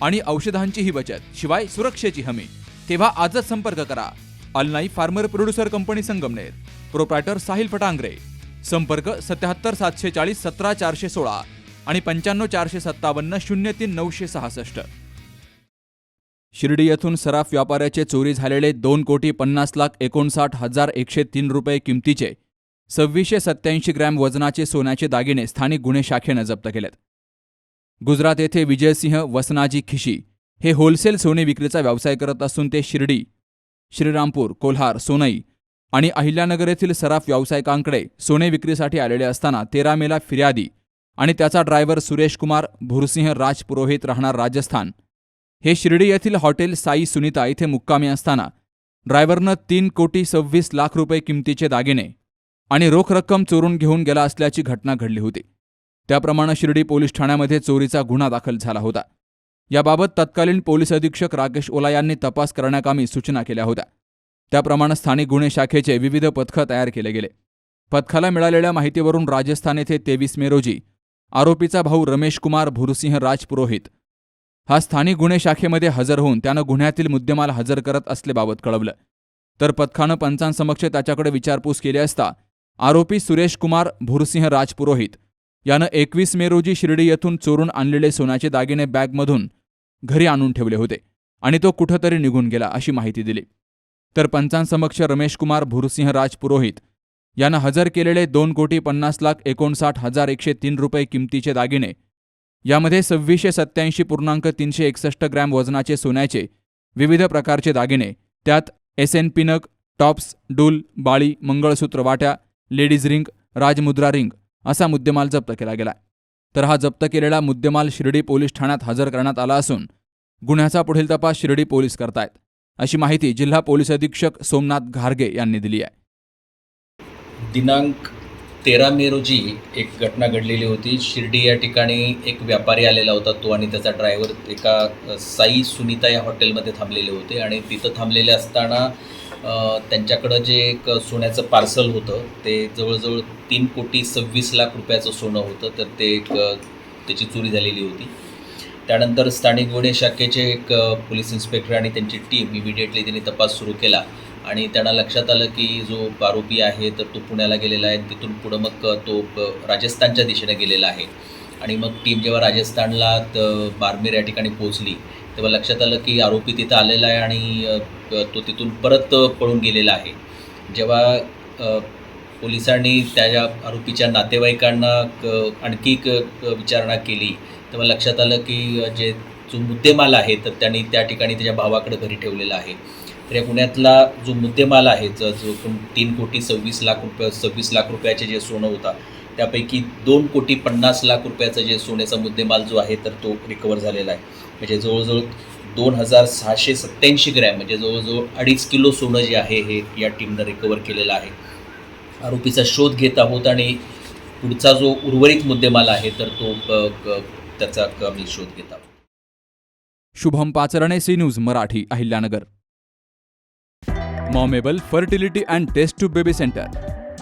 आणि औषधांचीही बचत शिवाय सुरक्षेची हमी. तेव्हा आजच संपर्क करा. Alnai farmer producer company Sangamner. Proprietor Sahil Phatangare. संपर्क सत्याहत्तर सातशे चाळीस सतरा चारशे सोळा आणि पंच्याण्णव चारशे सत्तावन्न शून्य तीन नऊशे सहासष्ट. शिर्डी येथून सराफ व्यापाऱ्याचे चोरी झालेले दोन कोटी पन्नास लाख एकोणसाठ हजार एकशे तीन रुपये किमतीचे सव्वीसशे सत्याऐंशी ग्रॅम वजनाचे सोन्याचे दागिने स्थानिक गुन्हे शाखेनं जप्त केलेत. गुजरात येथे विजयसिंह वसनाजी खिशी हे होलसेल सोने विक्रीचा व्यवसाय करत असून ते शिर्डी श्रीरामपूर कोल्हार सोनई आणि अहिल्यानगर येथील सराफ व्यावसायिकांकडे सोने विक्रीसाठी आलेले असताना तेरा मेला फिर्यादी आणि त्याचा ड्रायव्हर सुरेश कुमार भुरसिंह राज पुरोहित राहणार राजस्थान. हे शिर्डी येथील हॉटेल साई सुनीता इथे मुक्कामी असताना ड्रायव्हरनं तीन कोटी सव्वीस लाख रुपये किमतीचे दागिने आणि रोख रक्कम चोरून घेऊन गेला असल्याची घटना घडली होती. त्याप्रमाणे शिर्डी पोलीस ठाण्यामध्ये चोरीचा गुन्हा दाखल झाला होता. याबाबत तत्कालीन पोलीस अधीक्षक राकेश ओला यांनी तपास करण्याकामी सूचना केल्या होत्या. त्याप्रमाणे स्थानिक गुन्हे शाखेचे विविध पथकं तयार केले गेले. पथकाला मिळालेल्या माहितीवरून राजस्थान येथे तेवीस मे रोजी आरोपीचा भाऊ रमेश कुमार भुरसिंह राजपुरोहित हा स्थानिक गुन्हे शाखेमध्ये हजर होऊन त्यानं गुन्ह्यातील मुद्देमाल हजर करत असल्याबाबत कळवलं. तर पथकानं पंचांसमक्ष त्याच्याकडे विचारपूस केली असता आरोपी सुरेश कुमार भुरसिंह राजपुरोहित यानं एकवीस मे रोजी शिर्डी येथून चोरून आणलेले सोन्याचे दागिने बॅगमधून घरी आणून ठेवले होते आणि तो कुठंतरी निघून गेला अशी माहिती दिली. तर पंचांसमक्ष रमेशकुमार भुरसिंह राज पुरोहित यानं हजर केलेले दोन कोटी पन्नास लाख एकोणसाठ हजार एकशे तीन रुपये किमतीचे दागिने यामध्ये सव्वीसशे सत्याऐंशी पूर्णांक तीनशे एकसष्ट ग्रॅम वजनाचे सोन्याचे विविध प्रकारचे दागिने त्यात एस एन पिनक टॉप्स डूल बाळी मंगळसूत्र वाट्या लेडीज रिंग राजमुद्रा रिंग असा मुद्देमाल जप्त केला गेला. तर हा जप्त केलेला मुद्देमाल शिर्डी पोलीस ठाण्यात हजर करण्यात आला असून गुन्ह्याचा पुढील तपास शिर्डी पोलीस करतायत. अशी माहिती जिल्हा पोलीस अधीक्षक सोमनाथ घारगे यांनी दिली आहे. दिनांक तेरा मे रोजी एक घटना घडलेली होती. शिर्डी या ठिकाणी एक व्यापारी आलेला होता तो आणि त्याचा ड्रायव्हर एका साई सुनीता या हॉटेलमध्ये थांबलेले होते आणि तिथं थांबलेले असताना त्यांच्याकडं जे एक सोन्याचं पार्सल होतं ते जवळजवळ तीन कोटी सव्वीस लाख रुपयाचं सोनं होतं तर ते एक त्याची चोरी झालेली होती. त्यानंतर स्थानिक गुन्हे शाखेचे एक पोलीस इन्स्पेक्टर आणि त्यांची टीम इमिडिएटली त्यांनी तपास सुरू केला आणि त्यांना लक्षात आलं की जो आरोपी आहे तर तो पुण्याला गेलेला आहे. तिथून पुढं मग तो राजस्थानच्या दिशेने गेलेला आहे. आणि मग टीम जेव्हा राजस्थानला बारमेर या ठिकाणी पोहोचली तेव्हा लक्षात आलं की आरोपी तिथं आलेला आहे आणि तो तिथून परत पळून गेलेला आहे. जेव्हा पोलिसांनी त्या आरोपीच्या नातेवाईकांना क आणखी क विचारणा केली तेव्हा लक्षात आलं की जे जो मुद्देमाल आहे तर त्यांनी त्या ठिकाणी त्याच्या भावाकडे घरी ठेवलेला आहे. तर या पुण्यातला जो मुद्देमाल आहे जो तीन कोटी सव्वीस लाख रुपये सव्वीस लाख रुपयाचे जे सोनं होता त्यापैकी दोन कोटी पन्नास लाख रुपयाचा जे सोन्याचा मुद्देमाल जो आहे तर तो रिकवर झालेला आहे. म्हणजे जवळजवळ दोन हजार सहाशे सत्याऐंशी ग्रॅम म्हणजे जवळजवळ अडीच किलो सोनं जे आहे हे या टीमनं रिकवर केलेलं आहे. आरोपीचा शोध घेत आहोत आणि पुढचा जो उर्वरित मुद्देमाल आहे तर तो त्याचा आम्ही शोध घेत आहोत. Shubham Pacharne C news Marathi Ahilyanagar. Momable fertility and test tube baby centre.